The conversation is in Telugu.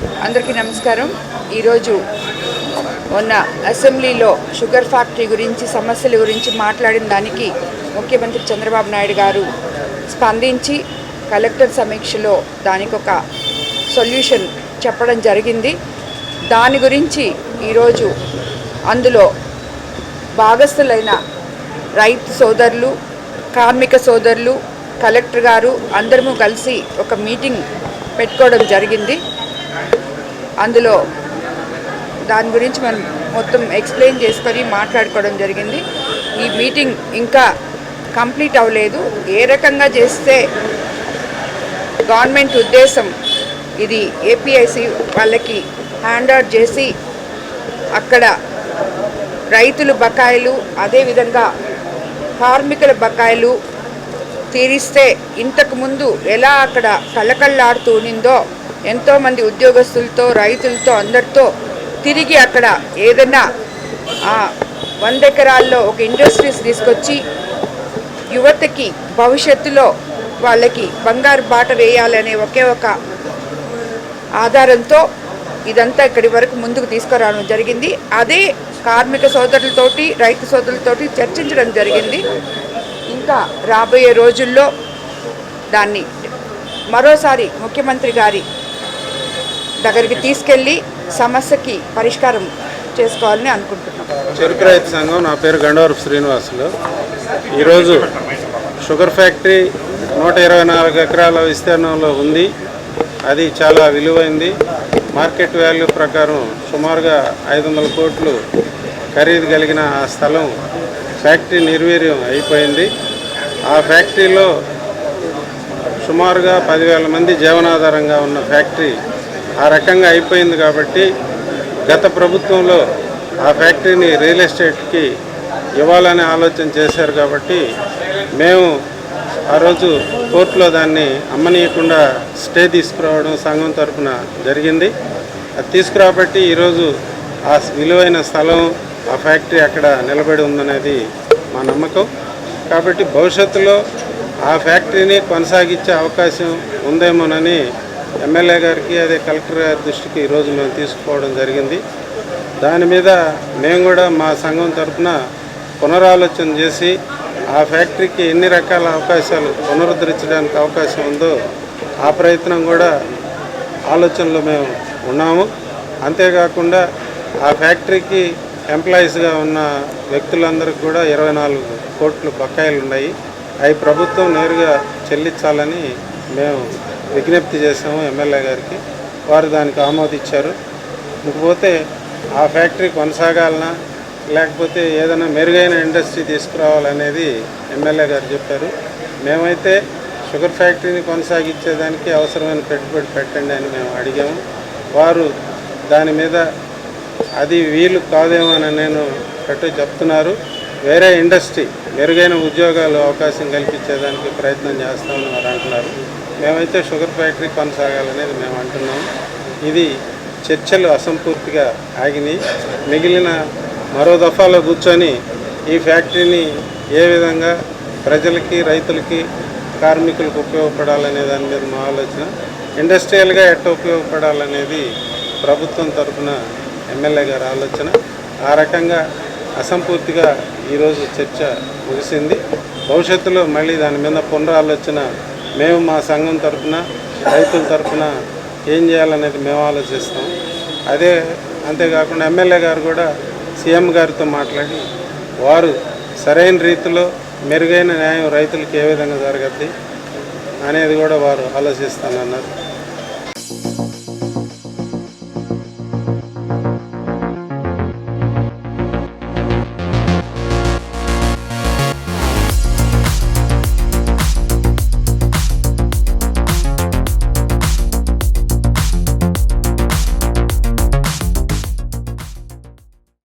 అందరికీ నమస్కారం. ఈరోజు ఉన్న అసెంబ్లీలో షుగర్ ఫ్యాక్టరీ గురించి సమస్యల గురించి మాట్లాడిన దానికి ముఖ్యమంత్రి చంద్రబాబు నాయుడు గారు స్పందించి కలెక్టర్ సమీక్షలో దానికి ఒక సొల్యూషన్ చెప్పడం జరిగింది. దాని గురించి ఈరోజు అందులో భాగస్థులైన రైతు సోదరులు కార్మిక సోదరులు కలెక్టర్ గారు అందరము కలిసి ఒక మీటింగ్ పెట్టుకోవడం జరిగింది. అందులో దాని గురించి మనం మొత్తం ఎక్స్ప్లెయిన్ చేసుకొని మాట్లాడుకోవడం జరిగింది. ఈ మీటింగ్ ఇంకా కంప్లీట్ అవ్వలేదు. ఏ రకంగా చేస్తే గవర్నమెంట్ ఉద్దేశం ఇది ఏపీఐసి వాళ్ళకి హ్యాండ్ అవుట్ చేసి అక్కడ రైతులు బకాయిలు అదేవిధంగా కార్మికుల బకాయిలు తీరిస్తే ఇంతకుముందు ఎలా అక్కడ కళ్ళకళ్ళాడుతూ ఉన్నిందో ఎంతోమంది ఉద్యోగస్తులతో రైతులతో అందరితో తిరిగి అక్కడ ఏదైనా ఆ వంద ఎకరాల్లో ఒక ఇండస్ట్రీస్ తీసుకొచ్చి యువతకి భవిష్యత్తులో వాళ్ళకి బంగారు బాట వేయాలనే ఒకే ఒక ఆధారంతో ఇదంతా ఇక్కడి వరకు ముందుకు తీసుకురావడం జరిగింది. అదే కార్మిక సోదరులతోటి రైతు సోదరులతోటి చర్చించడం జరిగింది. ఇంకా రాబోయే రోజుల్లో దాన్ని మరోసారి ముఖ్యమంత్రి గారి దగ్గరికి తీసుకెళ్ళి సమస్యకి పరిష్కారం చేసుకోవాలని అనుకుంటున్నాం. చెరుకు రైతు సంఘం నా పేరు గండవరపు శ్రీనివాసులు. ఈరోజు షుగర్ ఫ్యాక్టరీ నూట ఇరవై నాలుగు ఎకరాల విస్తీర్ణంలో ఉంది. అది చాలా విలువైంది. మార్కెట్ వాల్యూ ప్రకారం సుమారుగా ఐదు వందల కోట్లు ఖరీదు కలిగిన ఆ స్థలం ఫ్యాక్టరీ నిర్వీర్యం అయిపోయింది. ఆ ఫ్యాక్టరీలో సుమారుగా పదివేల మంది జీవనాధారంగా ఉన్న ఫ్యాక్టరీ ఆ రకంగా అయిపోయింది కాబట్టి గత ప్రభుత్వంలో ఆ ఫ్యాక్టరీని రియల్ ఎస్టేట్కి ఇవ్వాలనే ఆలోచన చేశారు కాబట్టి మేము ఆ రోజు కోర్టులో దాన్ని అమ్మనీయకుండా స్టే తీసుకురావడం సంఘం తరఫున జరిగింది. అది తీసుకురాబట్టి ఈరోజు ఆ విలువైన స్థలం ఆ ఫ్యాక్టరీ అక్కడ నిలబడి ఉందనేది మా నమ్మకం. కాబట్టి భవిష్యత్తులో ఆ ఫ్యాక్టరీని కొనసాగించే అవకాశం ఉందేమోనని ఎమ్మెల్యే గారికి అదే కలెక్టర్ గారి దృష్టికి ఈరోజు మేము తీసుకుపోవడం జరిగింది. దాని మీద మేము కూడా మా సంఘం తరఫున పునరాలోచన చేసి ఆ ఫ్యాక్టరీకి ఎన్ని రకాల అవకాశాలు పునరుద్ధరించడానికి అవకాశం ఉందో ఆ ప్రయత్నం కూడా ఆలోచనలో మేము ఉన్నాము. అంతేకాకుండా ఆ ఫ్యాక్టరీకి ఎంప్లాయీస్గా ఉన్న వ్యక్తులందరికీ కూడా ఇరవై నాలుగు కోట్లు బకాయిలు ఉన్నాయి అవి ప్రభుత్వం నేరుగా చెల్లించాలని మేము విజ్ఞప్తి చేసాము ఎమ్మెల్యే గారికి. వారు దానికి ఆమోదించారు ఇంకపోతే ఆ ఫ్యాక్టరీ కొనసాగాలనా లేకపోతే ఏదైనా మెరుగైన ఇండస్ట్రీ తీసుకురావాలనేది ఎమ్మెల్యే గారు చెప్పారు. మేమైతే షుగర్ ఫ్యాక్టరీని కొనసాగించేదానికి అవసరమైన పెట్టుబడి పెట్టండి అని మేము అడిగాము. వారు దాని మీద అది వీలు కాదేమో అని నేను పెట్టు చెప్తున్నారు. వేరే ఇండస్ట్రీ మెరుగైన ఉద్యోగాలు అవకాశం కల్పించేదానికి ప్రయత్నం చేస్తామని వారు అంటున్నారు. మేమైతే షుగర్ ఫ్యాక్టరీ కొనసాగాలనేది మేము అంటున్నాం. ఇది చర్చలు అసంపూర్తిగా ఆగినాయి. మిగిలిన మరో దఫాలో కూర్చొని ఈ ఫ్యాక్టరీని ఏ విధంగా ప్రజలకి రైతులకి కార్మికులకు ఉపయోగపడాలనే దాని మీద మా ఆలోచన. ఇండస్ట్రియల్గా ఎట్ట ఉపయోగపడాలనేది ప్రభుత్వం తరఫున ఎమ్మెల్యే గారి ఆలోచన. ఆ రకంగా అసంపూర్తిగా ఈరోజు చర్చ ముగిసింది. భవిష్యత్తులో మళ్ళీ దాని మీద పునరాలోచన మేము మా సంఘం తరఫున రైతుల తరఫున ఏం చేయాలనేది మేము ఆలోచిస్తాం. అదే అంతేకాకుండా ఎమ్మెల్యే గారు కూడా సీఎం గారితో మాట్లాడి వారు సరైన రీతిలో మెరుగైన న్యాయం రైతులకు ఏ విధంగా జరగద్ది అనేది కూడా వారు ఆలోచిస్తానన్నారు.